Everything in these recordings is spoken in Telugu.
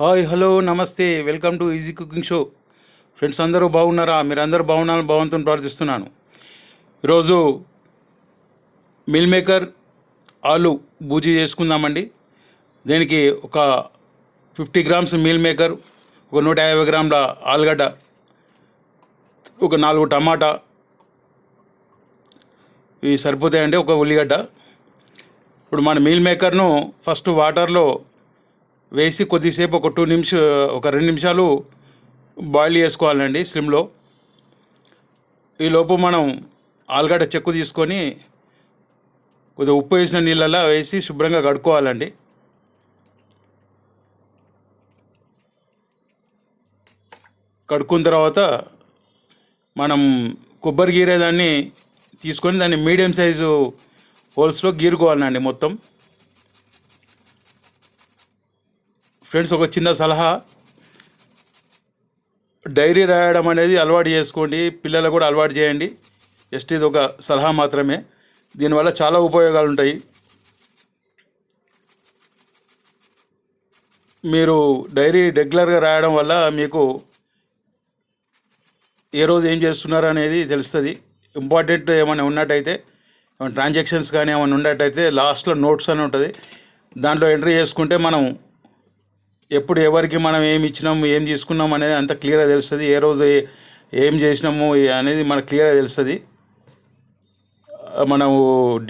Hi hello namaste welcome to easy cooking show. Friends అందరూ బాగున్నారా? మీరందరూ బాగున్నారని భగవంతుని ప్రార్థిస్తున్నాను. ఈరోజు మిల్ మేకర్ ఆలు బూజీ చేసుకుందామండి. దీనికి ఒక ఫిఫ్టీ గ్రామ్స్ మీల్ మేకర్ ఒక నూట యాభై గ్రాముల ఆలుగడ్డ ఒక నాలుగు టమాటా ఇవి సరిపోతాయండి ఒక ఉల్లిగడ్డ. ఇప్పుడు మన మీల్ మేకర్ను ఫస్ట్ వాటర్లో వేసి కొద్దిసేపు ఒక టూ నిమిష ఒక రెండు నిమిషాలు బాయిల్ చేసుకోవాలండి స్లిమ్లో. ఈలోపు మనం ఆలుగడ్డ చెక్కు తీసుకొని కొద్దిగా ఉప్పు వేసిన నీళ్ళల్లో వేసి శుభ్రంగా కడుక్కోవాలండి. కడుక్కున్న తర్వాత మనం కొబ్బరి గీరేదాన్ని తీసుకొని దాన్ని మీడియం సైజు హోల్స్లో గీరుకోవాలండి మొత్తం. ఫ్రెండ్స్ ఒక చిన్న సలహా. డైరీ రాయడం అనేది అలవాటు చేసుకోండి. పిల్లలు కూడా అలవాటు చేయండి. జస్ట్ ఇది ఒక సలహా మాత్రమే. దీనివల్ల చాలా ఉపయోగాలు ఉంటాయి. మీరు డైరీ రెగ్యులర్గా రాయడం వల్ల మీకు ఏ రోజు ఏం చేస్తున్నారు అనేది తెలుస్తుంది. ఇంపార్టెంట్ ఏమైనా ఉన్నట్టయితే ట్రాన్సాక్షన్స్ కానీ ఏమైనా ఉన్నట్టయితే లాస్ట్లో నోట్స్ అని ఉంటుంది. దాంట్లో ఎంట్రీ చేసుకుంటే మనం ఎప్పుడు ఎవరికి మనం ఏమి ఇచ్చినాము ఏం తీసుకున్నాం అనేది అంత క్లియర్గా తెలుస్తుంది. ఏ రోజు ఏం చేసినాము అనేది మనకు క్లియర్గా తెలుస్తుంది. మనము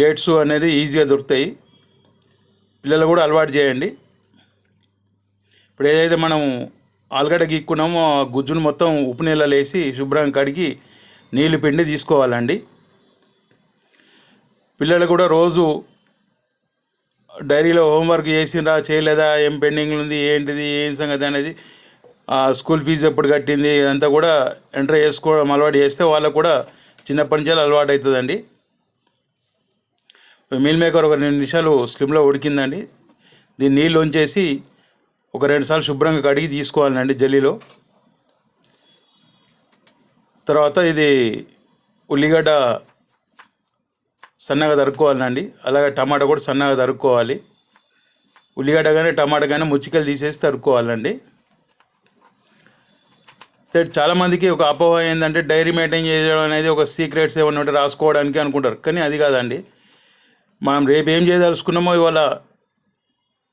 డేట్స్ అనేది ఈజీగా దొరుకుతాయి. పిల్లలు కూడా అలవాటు చేయండి. ఇప్పుడు ఏదైతే మనం ఆలుగడ్డ గీక్కున్నామో ఆ గుజ్జును మొత్తం ఉప్పు నీళ్ళలో వేసి శుభ్రంగా కడిగి నీళ్ళు పిండి తీసుకోవాలండి. పిల్లలు కూడా రోజు డైరీలో హోంవర్క్ చేసిండ్రా చేయలేదా ఏం పెండింగ్ ఉంది ఏంటిది ఏం సంగతి అనేది ఆ స్కూల్ ఫీజు ఎప్పుడు కట్టింది అంతా కూడా ఎంటర్ చేసుకోవడం అలవాటు చేస్తే వాళ్ళకు కూడా చిన్నప్పటి నుంచి అలవాటు అవుతుందండి. మీల్ మేకర్ ఒక రెండు నిమిషాలు స్లిమ్లో ఉడికిందండి. దీన్ని నీళ్ళు ఉంచేసి ఒక రెండు సార్లు శుభ్రంగా కడిగి తీసుకోవాలండి జల్లీలో. తర్వాత ఇది ఉల్లిగడ్డ సన్నగా తరుక్కోవాలండి. అలాగే టమాటా కూడా సన్నగా తరుక్కోవాలి. ఉల్లిగడ్డ కానీ టమాటా కానీ ముచ్చికలు తీసేసి తరుక్కోవాలండి. చాలామందికి ఒక అపోహ ఏంటంటే డైరీ మెయింటైన్ చేయడం అనేది ఒక సీక్రెట్స్ ఏమన్నా ఉంటే రాసుకోవడానికి అనుకుంటారు. కానీ అది కాదండి. మనం రేపు ఏం చేయదలుచుకున్నామో ఇవాళ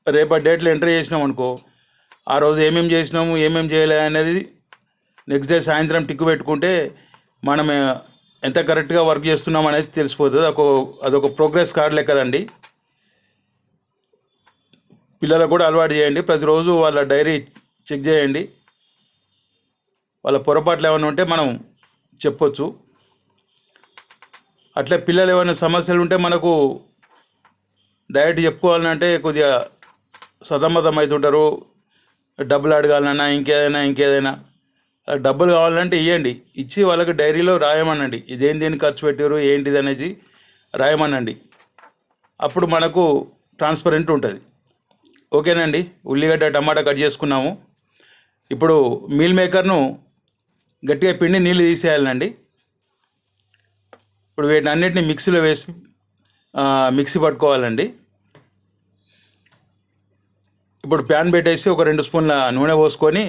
రేపటి డేట్లో ఎంటర్ చేసినాం అనుకో ఆ రోజు ఏమేమి చేసినాము ఏమేమి చేయలేదు అనేది నెక్స్ట్ డే సాయంత్రం టిక్కు పెట్టుకుంటే మనం ఎంత కరెక్ట్గా వర్క్ చేస్తున్నాం అనేది తెలిసిపోతుంది. ఒక అదొక ప్రోగ్రెస్ కార్డ్ లెక్కదండి పిల్లలకు కూడా అలవాటు చేయండి. ప్రతిరోజు వాళ్ళ డైరీ చెక్ చేయండి. వాళ్ళ పొరపాట్లు ఏమైనా ఉంటే మనం చెప్పొచ్చు. అట్లా పిల్లలు ఏమైనా సమస్యలు ఉంటే మనకు డైరెక్ట్ చెప్పుకోవాలంటే కొద్దిగా సతమతం అవుతుంటారు. డబ్బులు అడగాలన్నా ఇంకేదైనా ఇంకేదైనా. డబ్బులు కావాలంటే ఇవ్వండి ఇచ్చి వాళ్ళకి డైరీలో రాయమనండి. ఇదేం దేని ఖర్చు పెట్టారు ఏంటిది అనేది రాయమనండి. అప్పుడు మనకు ట్రాన్స్పరెంట్ ఉంటుంది. ఓకేనండి? ఉల్లిగడ్డ టమాటా కట్ చేసుకున్నాము. ఇప్పుడు మీల్ మేకర్ను గట్టిగా పిండి నీళ్ళు తీసేయాలండి. ఇప్పుడు వీటిని అన్నిటిని మిక్సీలో వేసి మిక్సీ పట్టుకోవాలండి. ఇప్పుడు ప్యాన్ పెట్టేసి ఒక రెండు స్పూన్ల నూనె పోసుకొని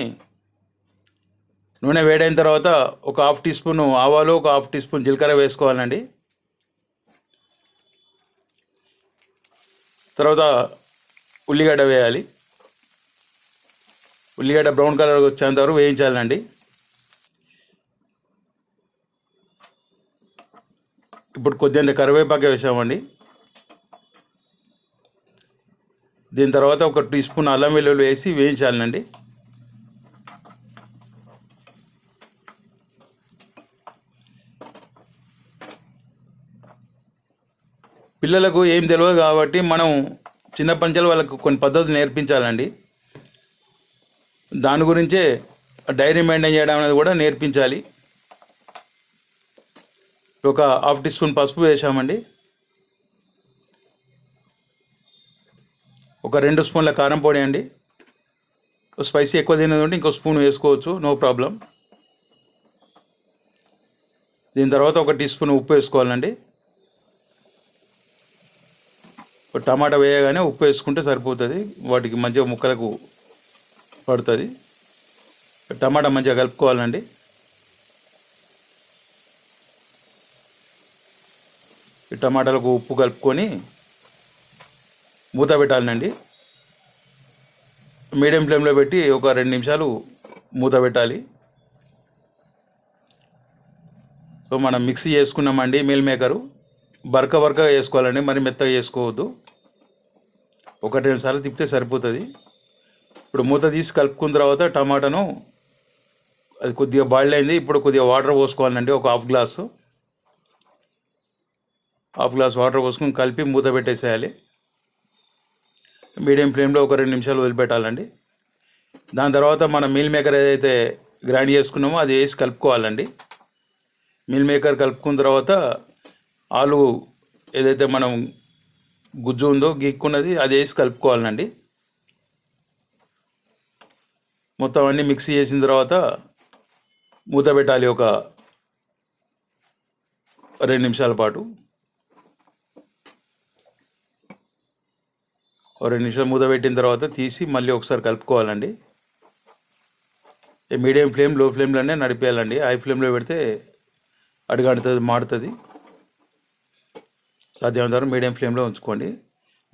నూనె వేడైన తర్వాత ఒక హాఫ్ టీ స్పూన్ ఆవాలు ఒక హాఫ్ టీ స్పూన్ జీలకర్ర వేసుకోవాలండి. తర్వాత ఉల్లిగడ్డ వేయాలి. ఉల్లిగడ్డ బ్రౌన్ కలర్ వచ్చేంత వరకు వేయించాలండి. ఇప్పుడు కొద్దింత కరివేపాకు వేసామండి. దీని తర్వాత ఒక టీ స్పూన్ అల్లం వెల్లుల్లి వేసి వేయించాలండి. పిల్లలకు ఏం తెలియదు కాబట్టి మనం చిన్న నుంచి వాళ్ళకు కొన్ని పద్ధతులు నేర్పించాలండి. దాని గురించే డైరీ మెయింటైన్ చేయడం అనేది కూడా నేర్పించాలి. ఒక హాఫ్ టీ స్పూన్ పసుపు వేసామండి ఒక రెండు స్పూన్ల కారం పొడి అండి. స్పైసీ ఎక్కువ తినేది ఉంటే ఇంకో స్పూన్ వేసుకోవచ్చు నో ప్రాబ్లం. దీని తర్వాత ఒక టీ స్పూన్ ఉప్పు వేసుకోవాలండి ఒక టమాటా వేయగానే ఉప్పు వేసుకుంటే సరిపోతుంది. వాటికి మంచిగా ముక్కలకు పడుతుంది. టమాటా మంచిగా కలుపుకోవాలండి. ఈ టమాటాలకు ఉప్పు కలుపుకొని మూత పెట్టాలండి. మీడియం ఫ్లేమ్లో పెట్టి ఒక రెండు నిమిషాలు మూత పెట్టాలి. సో మనం మిక్సీ చేసుకున్నామండి మిల్ మేకరు. బరక బరక వేసుకోవాలండి మరి మెత్తగా చేసుకోవద్దు ఒకటి రెండు సార్లు తిప్పితే సరిపోతుంది. ఇప్పుడు మూత తీసి కలుపుకున్న తర్వాత టమాటాను అది కొద్దిగా బాయిల్ అయింది. ఇప్పుడు కొద్దిగా వాటర్ పోసుకోవాలండి. ఒక half glass. Half glass water పోసుకొని కలిపి మూత పెట్టేసేయాలి. మీడియం ఫ్లేమ్లో ఒక రెండు నిమిషాలు వదిలిపెట్టాలండి. దాని తర్వాత మనం మీల్ మేకర్ ఏదైతే గ్రైండ్ చేసుకున్నామో అది వేసి కలుపుకోవాలండి. మీల్ మేకర్ కలుపుకున్న తర్వాత ఆలు ఏదైతే మనం గుజ్జు ఉందో గీక్కున్నది అది వేసి కలుపుకోవాలండి. మొత్తం అన్నీ మిక్సీ చేసిన తర్వాత మూత పెట్టాలి ఒక రెండు నిమిషాల పాటు. రెండు నిమిషాలు మూత పెట్టిన తర్వాత తీసి మళ్ళీ ఒకసారి కలుపుకోవాలండి. మీడియం ఫ్లేమ్లో ఫ్లేమ్లోనే నడిపేయాలండి. హై ఫ్లేమ్లో పెడితే అడుగడుతుంది మాడుతుంది సాధ్యమైనంత మీడియం ఫ్లేమ్లో ఉంచుకోండి.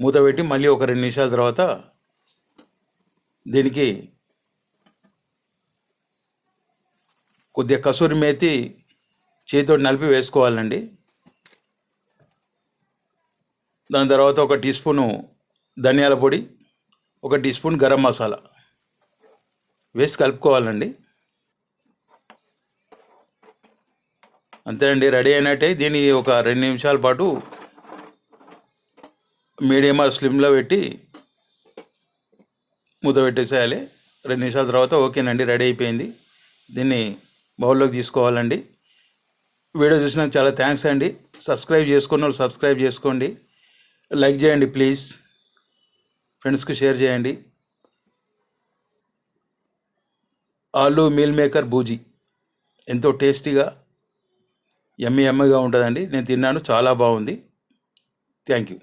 మూత పెట్టి మళ్ళీ ఒక రెండు నిమిషాల తర్వాత దీనికి కొద్దిగా కసూరి మేతి చేతితో నలిపి వేసుకోవాలండి. దాని తర్వాత ఒక టీ స్పూను ధనియాల పొడి ఒక టీ స్పూన్ గరం మసాలా వేసి కలుపుకోవాలండి. అంతే అండి రెడీ అయినట్టే దీన్ని ఒక రెండు నిమిషాల పాటు మీడియం ఆర్ స్లిమ్లో పెట్టి మూత పెట్టేసేయాలి. రెండు నిమిషాల తర్వాత ఓకేనండి రెడీ అయిపోయింది. దీన్ని బౌల్లోకి తీసుకోవాలండి. వీడియో చూసినందుకు చాలా థ్యాంక్స్ అండి. సబ్స్క్రైబ్ చేసుకున్న వాళ్ళు సబ్స్క్రైబ్ చేసుకోండి. లైక్ చేయండి ప్లీజ్. ఫ్రెండ్స్కి షేర్ చేయండి. ఆలు మీల్ మేకర్ బూజీ. ఎంతో టేస్టీగా ఎమ్మి ఎమ్మగా ఉంటుందండి. నేను తిన్నాను చాలా బాగుంది. Thank you.